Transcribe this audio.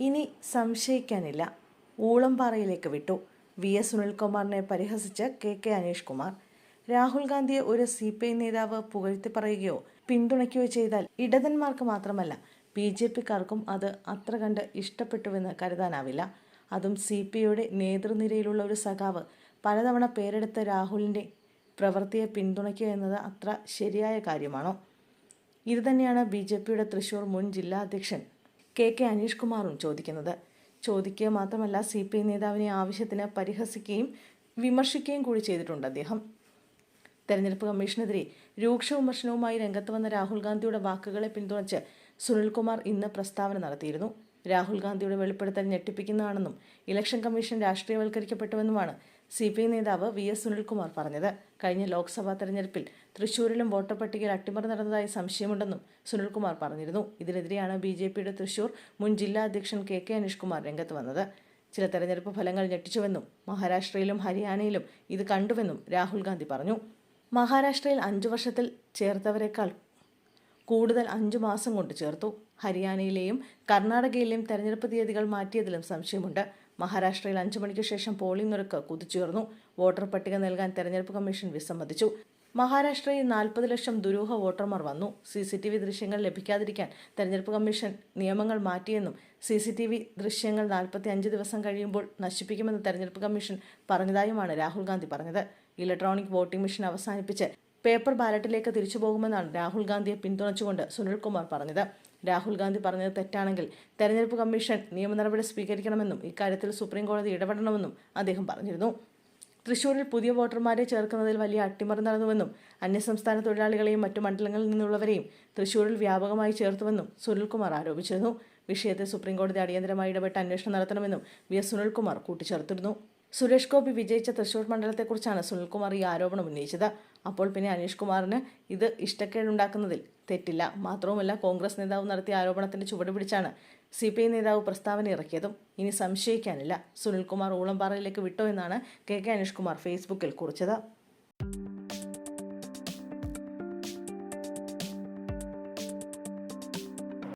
ഇനി സംശയിക്കാനില്ല. ഊളംപാറയിലേക്ക് വിട്ടു. വി. എസ്. സുനിൽകുമാറിനെ പരിഹസിച്ച് കെ. കെ. അനീഷ് കുമാർ. രാഹുൽ ഗാന്ധിയെ ഒരു സി. പി. ഐ. നേതാവ് പുകഴ്ത്തി പറയുകയോ പിന്തുണയ്ക്കുകയോ ചെയ്താൽ ഇടതന്മാർക്ക് മാത്രമല്ല ബി. ജെ. പിക്കാർക്കും അത് അത്ര കണ്ട് ഇഷ്ടപ്പെട്ടുവെന്ന് കരുതാനാവില്ല. അതും സി. പി. ഐയുടെ നേതൃനിരയിലുള്ള ഒരു സഖാവ് പലതവണ പേരെടുത്ത രാഹുലിന്റെ പ്രവൃത്തിയെ പിന്തുണയ്ക്കുക എന്നത് അത്ര ശരിയായ കാര്യമാണോ? ഇതുതന്നെയാണ് ബി. ജെ. പിയുടെ തൃശൂർ മുൻ ജില്ലാ അധ്യക്ഷൻ കെ കെ അനീഷ് കുമാറും ചോദിക്കുന്നത്. ചോദിക്കുക മാത്രമല്ല സി പി ഐ നേതാവിനെ ആവശ്യത്തിന് പരിഹസിക്കുകയും വിമർശിക്കുകയും കൂടി ചെയ്തിട്ടുണ്ട് അദ്ദേഹം. തെരഞ്ഞെടുപ്പ് കമ്മീഷനെതിരെ രൂക്ഷ വിമർശനവുമായി രംഗത്ത് വന്ന രാഹുൽ ഗാന്ധിയുടെ വാക്കുകളെ പിന്തുണച്ച് സുനിൽകുമാർ ഇന്ന് പ്രസ്താവന നടത്തിയിരുന്നു. രാഹുൽ ഗാന്ധിയുടെ വെളിപ്പെടുത്തൽ ഞെട്ടിപ്പിക്കുന്നതാണെന്നും ഇലക്ഷൻ കമ്മീഷൻ രാഷ്ട്രീയവൽക്കരിക്കപ്പെട്ടുവെന്നുമാണ് സി പി ഐ നേതാവ് വി എസ് സുനിൽകുമാർ പറഞ്ഞത്. കഴിഞ്ഞ ലോക്സഭാ തെരഞ്ഞെടുപ്പിൽ തൃശൂരിലും വോട്ടർ പട്ടികയിൽ അട്ടിമറി നടന്നതായി സംശയമുണ്ടെന്നും സുനിൽകുമാർ പറഞ്ഞിരുന്നു. ഇതിനെതിരെയാണ് ബി ജെ പിയുടെ തൃശൂർ മുൻ ജില്ലാ അധ്യക്ഷൻ കെ കെ അനീഷ് കുമാർ രംഗത്ത് വന്നത്. ചില തെരഞ്ഞെടുപ്പ് ഫലങ്ങൾ ഞെട്ടിച്ചുവെന്നും മഹാരാഷ്ട്രയിലും ഹരിയാനയിലും ഇത് കണ്ടുവെന്നും രാഹുൽ ഗാന്ധി പറഞ്ഞു. മഹാരാഷ്ട്രയിൽ അഞ്ചു വർഷത്തിൽ ചേർത്തവരെക്കാൾ കൂടുതൽ അഞ്ചു മാസം കൊണ്ട് ചേർത്തു. ഹരിയാനയിലെയും കർണാടകയിലെയും തെരഞ്ഞെടുപ്പ് തീയതികൾ മാറ്റിയതിലും സംശയമുണ്ട്. മഹാരാഷ്ട്രയിൽ അഞ്ചു മണിക്ക് ശേഷം പോളിംഗ് നിരക്ക് കുതിച്ചുയർന്നു. വോട്ടർ പട്ടിക നൽകാൻ തെരഞ്ഞെടുപ്പ് കമ്മീഷൻ വിസമ്മതിച്ചു. മഹാരാഷ്ട്രയിൽ നാൽപ്പത് ലക്ഷം ദുരൂഹ വോട്ടർമാർ വന്നു. സി സി ടി വി ദൃശ്യങ്ങൾ ലഭിക്കാതിരിക്കാൻ തെരഞ്ഞെടുപ്പ് കമ്മീഷൻ നിയമങ്ങൾ മാറ്റിയെന്നും സി സി ടി വി ദൃശ്യങ്ങൾ നാൽപ്പത്തി അഞ്ച് ദിവസം കഴിയുമ്പോൾ നശിപ്പിക്കുമെന്ന് തെരഞ്ഞെടുപ്പ് കമ്മീഷൻ പറഞ്ഞതായുമാണ് രാഹുൽ ഗാന്ധി പറഞ്ഞത്. ഇലക്ട്രോണിക് വോട്ടിംഗ് മെഷീൻ അവസാനിപ്പിച്ച് പേപ്പർ ബാലറ്റിലേക്ക് തിരിച്ചു പോകുമെന്നാണ് രാഹുൽ ഗാന്ധിയെ പിന്തുണച്ചുകൊണ്ട് സുനിൽകുമാർ പറഞ്ഞത്. രാഹുൽ ഗാന്ധി പറഞ്ഞത് തെറ്റാണെങ്കിൽ തെരഞ്ഞെടുപ്പ് കമ്മീഷൻ നിയമ നടപടി സ്വീകരിക്കണമെന്നും ഇക്കാര്യത്തിൽ സുപ്രീം കോടതി ഇടപെടണമെന്നും അദ്ദേഹം പറഞ്ഞിരുന്നു. തൃശൂരിൽ പുതിയ വോട്ടർമാരെ ചേർക്കുന്നതിൽ വലിയ അട്ടിമറി നടന്നുവെന്നും അന്യസംസ്ഥാന തൊഴിലാളികളെയും മറ്റു മണ്ഡലങ്ങളിൽ നിന്നുള്ളവരെയും തൃശൂരിൽ വ്യാപകമായി ചേർത്തുവെന്നും സുനിൽകുമാർ ആരോപിച്ചിരുന്നു. വിഷയത്തിൽ സുപ്രീംകോടതി അടിയന്തരമായി ഇടപെട്ട് അന്വേഷണം നടത്തണമെന്നും വി എസ് സുനിൽകുമാർ കൂട്ടിച്ചേർത്തിരുന്നു. സുരേഷ് ഗോപി വിജയിച്ച തൃശൂർ മണ്ഡലത്തെക്കുറിച്ചാണ് സുനിൽകുമാർ ഈ ആരോപണം ഉന്നയിച്ചത്. അപ്പോൾ പിന്നെ അനീഷ് കുമാറിന് ഇത് ഇഷ്ടക്കേടുണ്ടാക്കുന്നതിൽ തെറ്റില്ല. മാത്രവുമല്ല കോൺഗ്രസ് നേതാവ് നടത്തിയ ആരോപണത്തിന്റെ ചുവട് പിടിച്ചാണ് സി പി ഐ നേതാവ് പ്രസ്താവന ഇറക്കിയതും. ഇനി സംശയിക്കാനില്ല. സുനിൽകുമാർ ഊളംപാറയിലേക്ക് വിട്ടോ എന്നാണ് കെ കെ അനീഷ് കുമാർ ഫേസ്ബുക്കിൽ കുറിച്ചത്.